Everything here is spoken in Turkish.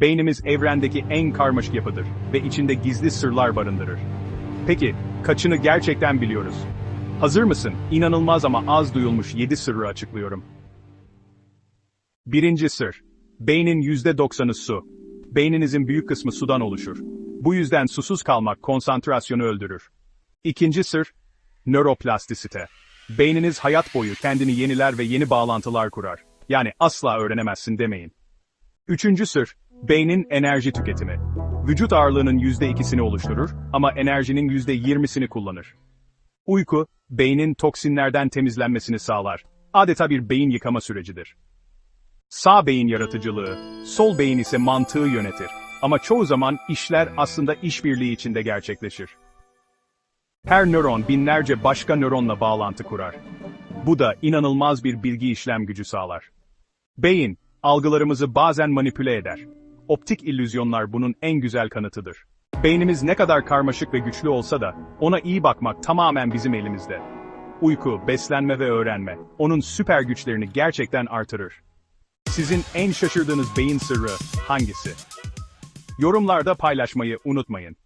Beynimiz evrendeki en karmaşık yapıdır ve içinde gizli sırlar barındırır. Peki, kaçını gerçekten biliyoruz? Hazır mısın? İnanılmaz ama az duyulmuş 7 sırrı açıklıyorum. Birinci sır. Beynin %90'ı su. Beyninizin büyük kısmı sudan oluşur. Bu yüzden susuz kalmak konsantrasyonu öldürür. İkinci sır, nöroplastisite. Beyniniz hayat boyu kendini yeniler ve yeni bağlantılar kurar. Yani asla öğrenemezsin demeyin. Üçüncü sır, beynin enerji tüketimi. Vücut ağırlığının yüzde ikisini oluşturur ama enerjinin yüzde yirmisini kullanır. Uyku, beynin toksinlerden temizlenmesini sağlar. Adeta bir beyin yıkama sürecidir. Sağ beyin yaratıcılığı, sol beyin ise mantığı yönetir. Ama çoğu zaman işler aslında işbirliği içinde gerçekleşir. Her nöron binlerce başka nöronla bağlantı kurar. Bu da inanılmaz bir bilgi işlem gücü sağlar. Beyin, algılarımızı bazen manipüle eder. Optik illüzyonlar bunun en güzel kanıtıdır. Beynimiz ne kadar karmaşık ve güçlü olsa da, ona iyi bakmak tamamen bizim elimizde. Uyku, beslenme ve öğrenme, onun süper güçlerini gerçekten artırır. Sizin en şaşırdığınız beyin sırrı hangisi? Yorumlarda paylaşmayı unutmayın.